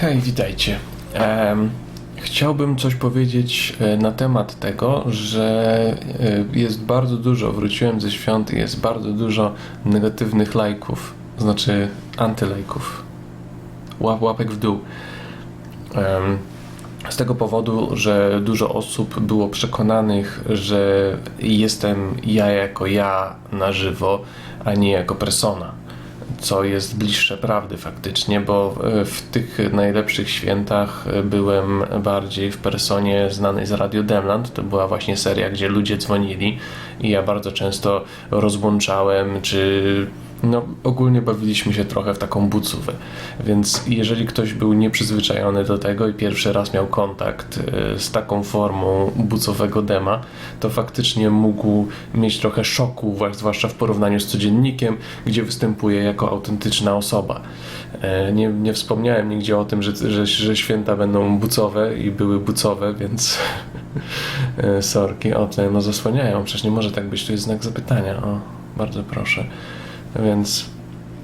Hej, witajcie. Em, chciałbym coś powiedzieć e, na temat tego, że e, jest bardzo dużo, wróciłem ze świąt i jest bardzo dużo negatywnych lajków, znaczy antylajków, łap, łapek w dół. Em, z tego powodu, że dużo osób było przekonanych, że jestem ja jako ja na żywo, a nie jako persona. Co jest bliższe prawdy faktycznie, bo e, w tych najlepszych świętach e, byłem bardziej w personie znanej z Radio Demland. To była właśnie seria, gdzie ludzie dzwonili i ja bardzo często rozłączałem, czy no, ogólnie bawiliśmy się trochę w taką bucówę. Więc jeżeli ktoś był nieprzyzwyczajony do tego i pierwszy raz miał kontakt e, z taką formą bucowego dema, to faktycznie mógł mieć trochę szoku, zwłaszcza w porównaniu z codziennikiem, gdzie występuje jako autentyczna osoba. E, Nie, nie wspomniałem nigdzie o tym, że, że, że święta będą bucowe i były bucowe, więc e, sorki o tym no zasłaniają. Przecież nie może tak być, tu jest znak zapytania. O, bardzo proszę. Więc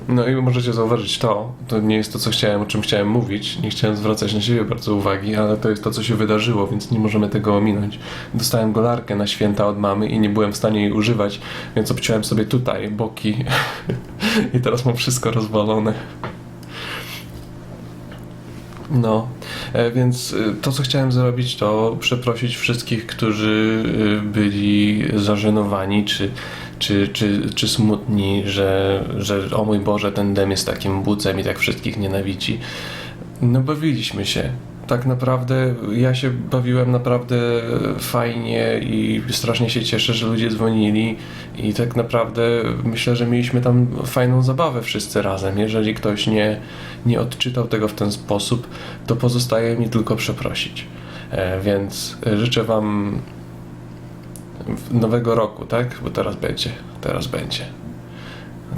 no i możecie zauważyć to, to nie jest to, co chciałem, o czym chciałem mówić. Nie chciałem zwracać na siebie bardzo uwagi, ale to jest to, co się wydarzyło, więc nie możemy tego ominąć. Dostałem golarkę na święta od mamy i nie byłem w stanie jej używać, więc obciąłem sobie tutaj boki i teraz mam wszystko rozwalone. No, e, więc y, to, co chciałem zrobić, to przeprosić wszystkich, którzy y, byli zażenowani, czy, czy, czy, czy smutni, że, że o mój Boże, ten dem jest takim bucem i tak wszystkich nienawidzi. No, bawiliśmy się. Tak naprawdę ja się bawiłem naprawdę fajnie i strasznie się cieszę, że ludzie dzwonili i tak naprawdę myślę, że mieliśmy tam fajną zabawę wszyscy razem. Jeżeli ktoś nie, nie odczytał tego w ten sposób, to pozostaje mi tylko przeprosić. E, więc życzę Wam nowego roku, tak? Bo teraz będzie, teraz będzie.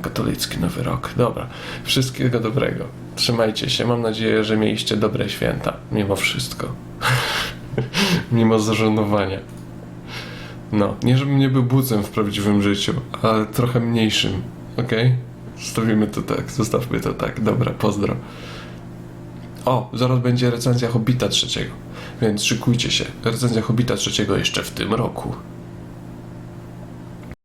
Katolicki Nowy Rok. Dobra. Wszystkiego dobrego. Trzymajcie się. Mam nadzieję, że mieliście dobre święta. Mimo wszystko. Mimo zażenowania. No, nie żebym nie był bucem w prawdziwym życiu, ale trochę mniejszym. Okej? Zostawimy to tak. Zostawmy to tak. Dobra, pozdro. O, zaraz będzie recenzja Hobbita trzeciego. Więc szykujcie się. Recenzja Hobbita trzeciego jeszcze w tym roku.